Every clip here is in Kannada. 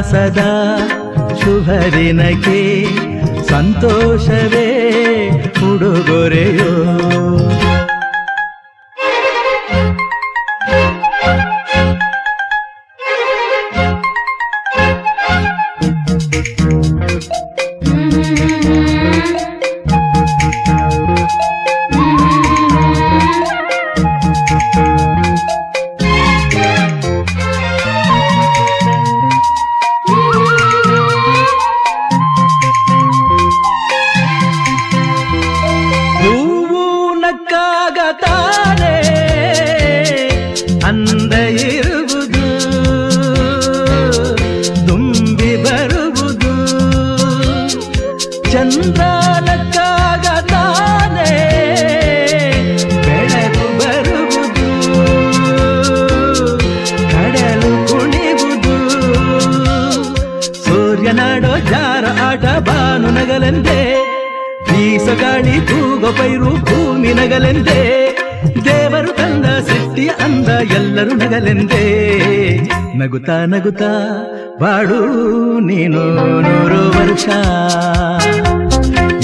ಉಲ್ಲಾಸದ ಶುಭರಿನಕೆ ಸಂತೋಷವೇ ಉಡುಗೊರೆಯೋ. ಆಟ ಬಾನು ನಗಲೆಂದೇ ಬೀಸಗಾಳಿ ತೂಗ ಪೈರು ಭೂಮಿ ನಗಲೆಂದೇ, ದೇವರು ತಂದ ಸೃಷ್ಟಿಯ ಅಂದ ಎಲ್ಲರೂ ನಗಲೆಂದೇ. ನಗುತ್ತಾ ನಗುತ್ತಾ ಬಾಡು ನೀನು ನೂರು ವರ್ಷ,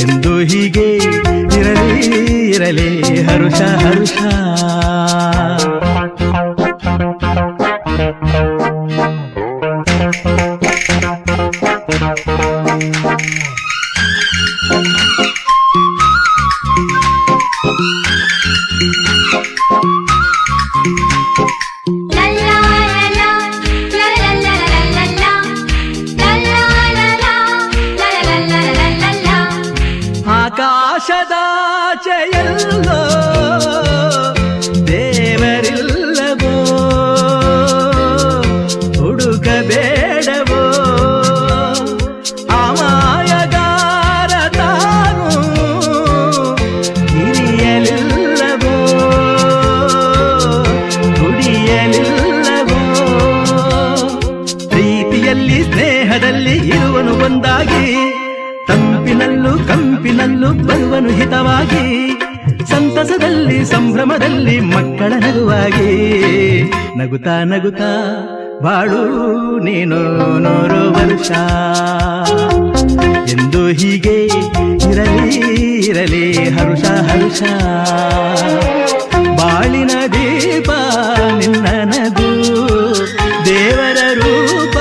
ಎಂದು ಹೀಗೆ ಇರಲಿ ಇರಲಿ ಹರುಷ ಹರುಷ. ಆಕಾಶದಾಚೆಯಲ್ಲೋ ದೇವರಿಲ್ಲವೋ ಸಂಭ್ರಮದಲ್ಲಿ ಮಕ್ಕಳ ನಗುವಾಗಿ ನಗುತ್ತಾ ನಗುತ್ತಾ ಬಾಳು ನೀನು ನೂರು ವರ್ಷ. ಎಂದು ಹೀಗೆ ಇರಲಿ ಇರಲಿ, ಹರುಷ ಹರುಷ. ಬಾಳಿನ ದೀಪ ನಿನ್ನ ನಗು, ದೇವರ ರೂಪ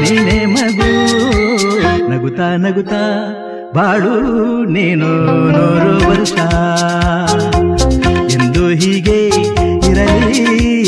ನೀನೆ ಮಗು. ನಗುತ್ತಾ ನಗುತ್ತಾ ಬಾಳು ನೀನು ನೂರು ವರ್ಷ.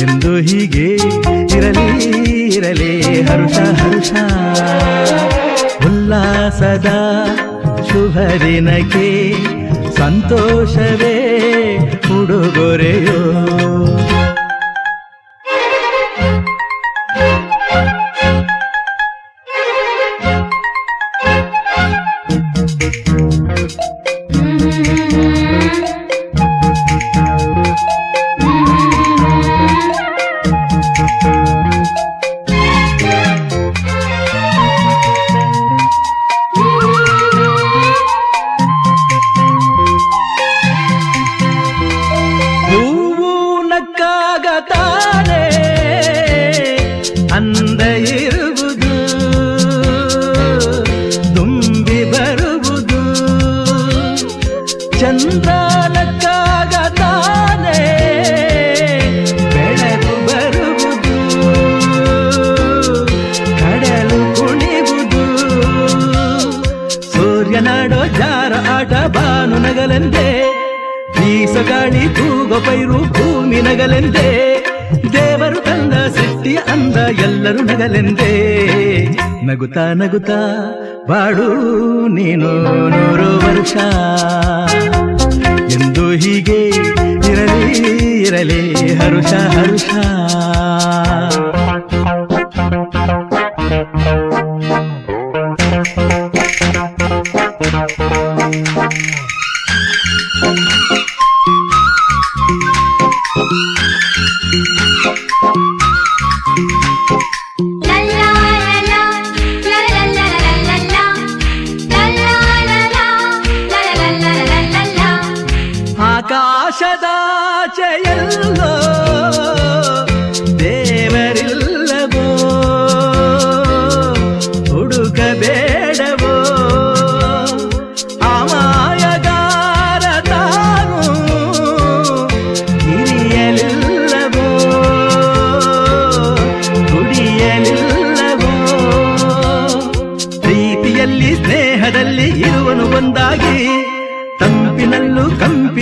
ಎಂದು ಹೀಗೆ ಇರಲಿ ಇರಲಿ ಹರುಷ ಹರುಷ. ಉಲ್ಲಾಸದ ಶುಭ ದಿನಕ್ಕೆ ಸಂತೋಷವೇ ಉಡುಗೊರೆಯೋ. ಚಂದ್ರ ನಕ್ಕಾಗ ತಾನೇ ಬೆಳಕು ಬರುವುದು ಕಡಲು ಕುಣಿವುದು ಸೂರ್ಯನಾಡೋ ಜಾರ ಆಟ ಬಾನು ನಗಲೆಂದೇ ಬೀಸಗಾಳಿ ತೂಗೋ ಪೈರು ಭೂಮಿ ನಗಲೆಂದೇ ದೇವರು ತಂದ ಸೃಷ್ಟಿಯ ಅಂದ ಎಲ್ಲರೂ ನಗಲೆಂದೇ ನಗುತ್ತಾ ನಗುತ್ತಾ ಬಾಡು ನೀನು ನೂರು ವರ್ಷ ಹರುಷ ಹರುಷ.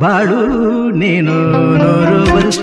ಬಾಳು ನೀನು ನೂರು ವರ್ಷ.